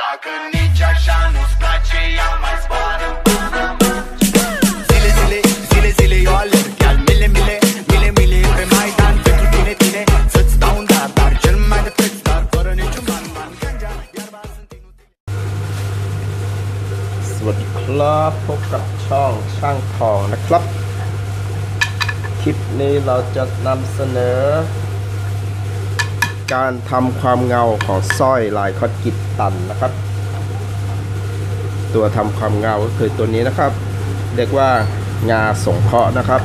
Dacă nici așa nu-ți place, ia mai zboară Zile, zile, zile, zile, eu alerg Iar mile, mile, mile, mile pe Maidan Pentru tine, tine, să-ți dau un dar Dar cel mai de preț, dar fără niciun ban, ban Ganja, iarba sunt inutile สวัสดีครับพบกับช่องช่างทองนะครับ คลิปนี้เราจะนำเสนอ การทำความเงาของสร้อยลายคอดกิตตันนะครับ ตัวทำความเงาก็คือตัวนี้นะครับ เรียกว่างาสงเคราะห์นะครับ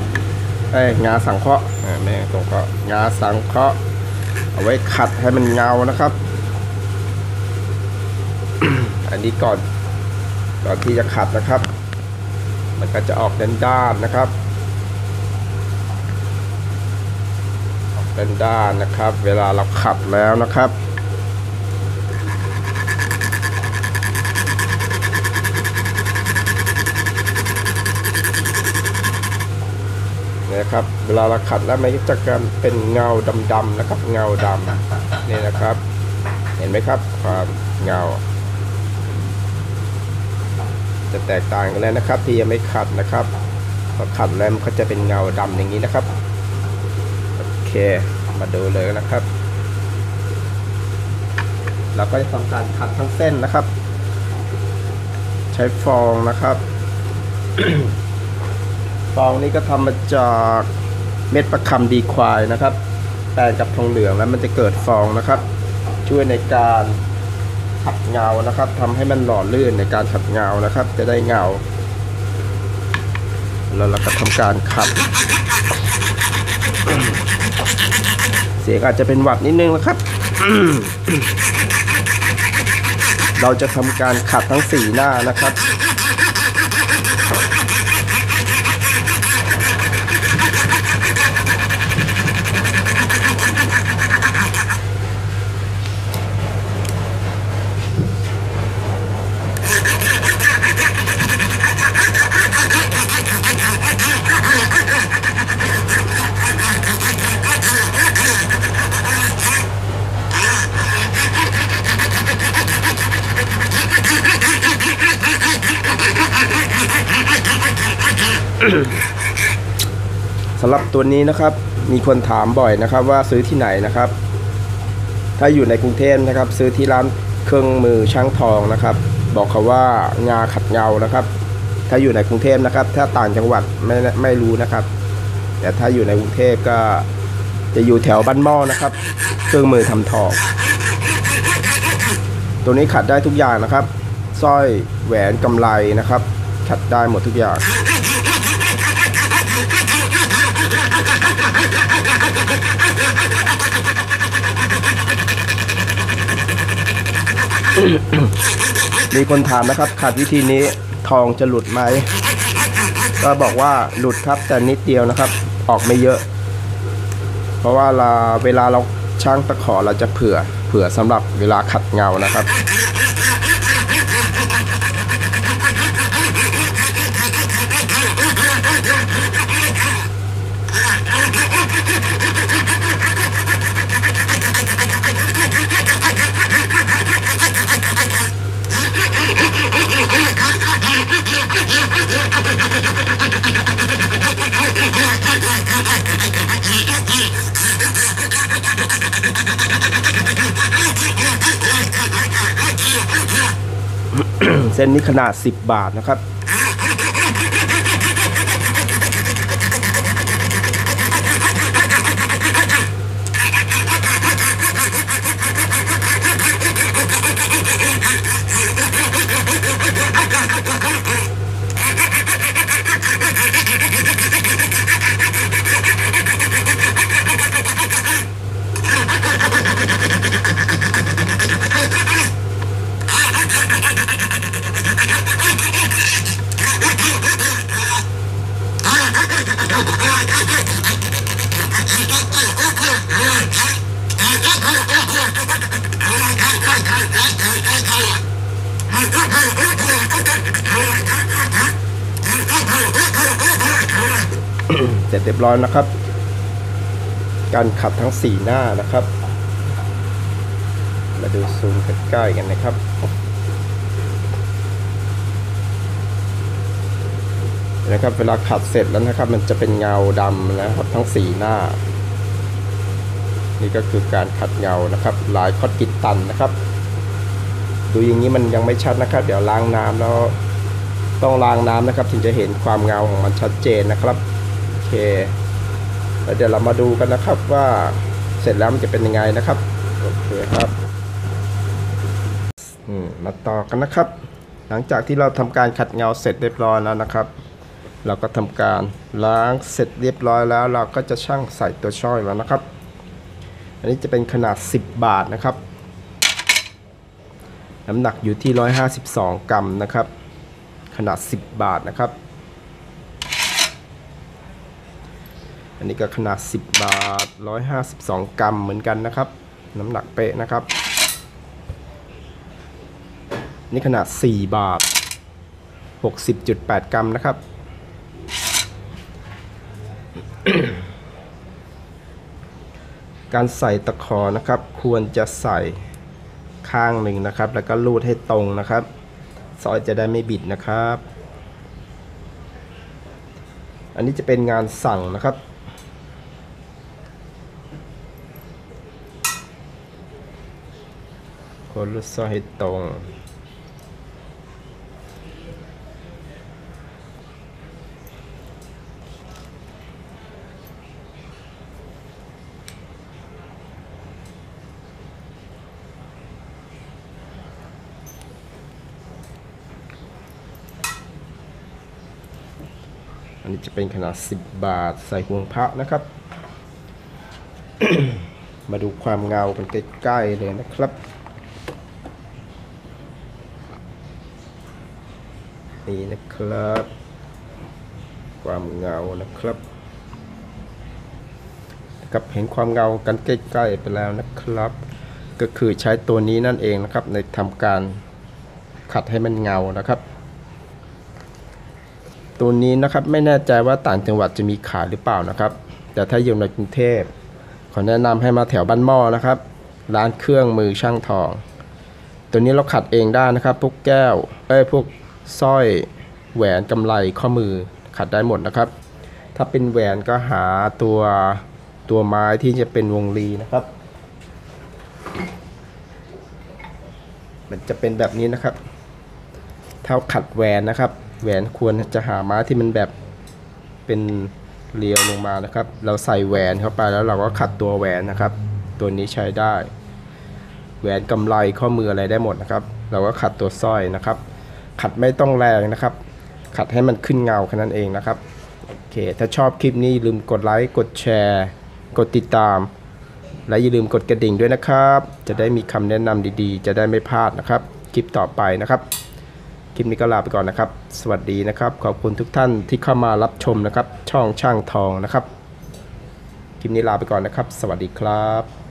เอ้งาสังเคราะห์อ่าไม่ใช่สงเคราะห์งาสังเคราะห์เอาไว้ขัดให้มันเงานะครับ อันนี้ก่อนก่อนที่จะขัดนะครับ มันก็จะออกด้านๆนะครับ ออก ด้านๆนะครับ เวลาเราขัดแล้วนะครับนี่ยครับเวลาเราขัดแล้วมันจะกลายเป็นเงาดำๆนะครับ เงาดำนี่นะครับ เห็นไหมครับความเงา จะแตกต่างกันแล้วนะครับ ที่ยังไม่ขัดนะครับพอขัดแล้วมันก็จะเป็นเงาดำอย่างนี้นะครับโอเค มาดูเลยนะครับ เราก็จะทำการขัดทั้งเส้นนะครับ ใช้ฟองนะครับ ฟองนี้ก็ทำมาจากเม็ดประคำดีควายนะครับแปลงกับทองเหลืองแล้วมันจะเกิดฟองนะครับ ช่วยในการขัดเงานะครับทำให้มันหล่อลื่นในการขัดเงานะครับ จะได้เงา แล้วเราก็ทำการขัด สียงอาจจะเป็นหวัดนิดนึงนะครับ เราจะทำการขัดทั้งสี่หน้านะครับ สำหรับตัวนี้นะครับ มีคนถามบ่อยนะครับ ว่าซื้อที่ไหนนะครับ ถ้าอยู่ในกรุงเทพนะครับ ซื้อที่ร้านเครื่องมือช่างทองนะครับ บอกเขาว่างาขัดเงานะครับ ถ้าอยู่ในกรุงเทพนะครับ ถ้าต่างจังหวัดไม่ไม่รู้นะครับ แต่ถ้าอยู่ในกรุงเทพก็จะอยู่แถวบ้านหม้อนะครับ เครื่องมือทำทอง ตัวนี้ขัดได้ทุกอย่างนะครับสร้อยแหวนกำไลนะครับ ขัดได้หมดทุกอย่าง มีคนถามนะครับขัดวิธีนี้ทองจะหลุดไหม ก็บอกว่าหลุดครับแต่นิดเดียวนะครับ ออกไม่เยอะ เพราะว่าเราเวลาเราช่างตะขอเราจะเผื่อ เผื่อสำหรับเวลาขัดเงานะครับ เส้นนี้ขนาด 10 บาทนะครับ เสร็จเรียบร้อยนะครับ การขัดทั้งสี่หน้านะครับ มาดูซูมใกล้ๆกันนะครับ นะครับเวลาขัดเสร็จแล้วนะครับ มันจะเป็นเงาดำนะครับทั้งสีหน้า นี่ก็คือการขัดเงานะครับ ลายคอดกิตตันนะครับ ดูอย่างนี้มันยังไม่ชัดนะครับ เดี๋ยวล้างน้ำแล้วต้องล้างน้ำนะครับ ถึงจะเห็นความเงาของมันชัดเจนนะครับโอเคแล้วเดี๋ยวเรามาดูกันนะครับว่าเสร็จแล้วมันจะเป็นยังไงนะครับโอเคครับมาต่อกันนะครับ หลังจากที่เราทำการขัดเงาเสร็จเรียบร้อยแล้วนะครับ เราก็ทำการล้างเสร็จเรียบร้อยแล้ว เราก็จะช่างใส่ตัวช่อยแล้วนะครับ อันนี้จะเป็นขนาด 10 บาทนะครับ น้ำหนักอยู่ที่ 152 กรัมนะครับ ขนาด 10 บาทนะครับ อันนี้ก็ขนาด 10 บาท 152 กรัมเหมือนกันนะครับ น้ำหนักเป๊ะนะครับ นี่ขนาด 4 บาท 60.8 กรัมนะครับ การใส่ตะขอนะครับ ควรจะใส่ข้างหนึ่งนะครับ แล้วก็ลูดให้ตรงนะครับสอยจะได้ไม่บิดนะครับ อันนี้จะเป็นงานสั่งนะครับ คนลูดสอยให้ตรง อันนี้จะเป็นขนาด 10 บาทใส่ห่วงพระนะครับ มาดูความเงากันใกล้ๆเลยนะครับ นี่นะครับ ความเงานะครับนะครับเห็นความเงากันใกล้ๆไปแล้วนะครับ ก็คือใช้ตัวนี้นั่นเองนะครับ ในทำการขัดให้มันเงานะครับ ตัวนี้นะครับไม่แน่ใจว่าต่างจังหวัดจะมีขายหรือเปล่านะครับ แต่ถ้าอยู่ในกรุงเทพขอแนะนำให้มาแถวบ้านหม้อนะครับ ร้านเครื่องมือช่างทอง ตัวนี้เราขัดเองได้นะครับ พวกแก้วเอ้ยพวกสร้อยแหวนกำไลข้อมือขัดได้หมดนะครับ ถ้าเป็นแหวนก็หาตัวตัวไม้ที่จะเป็นวงรีนะครับ มันจะเป็นแบบนี้นะครับ เท่าขัดแหวนนะครับ แหวนควรจะหาไม้ที่มันแบบเป็นเรียวลงมานะครับ เราใส่แหวนเข้าไปแล้วเราก็ขัดตัวแหวนนะครับ ตัวนี้ใช้ได้ แหวนกำไลข้อมืออะไรได้หมดนะครับ เราก็ขัดตัวสร้อยนะครับ ขัดไม่ต้องแรงนะครับ ขัดให้มันขึ้นเงาแค่นั้นเองนะครับโอเค ถ้าชอบคลิปนี้ลืมกดไลค์กดแชร์ กดติดตาม และอย่าลืมกดกระดิ่งด้วยนะครับ จะได้มีคำแนะนำดีๆ จะได้ไม่พลาดนะครับ คลิปต่อไปนะครับ คลิปนี้ก็ลาไปก่อนนะครับ สวัสดีนะครับ ขอบคุณทุกท่านที่เข้ามารับชมนะครับ ช่องช่างทองนะครับ คลิปนี้ลาไปก่อนนะครับ สวัสดีครับ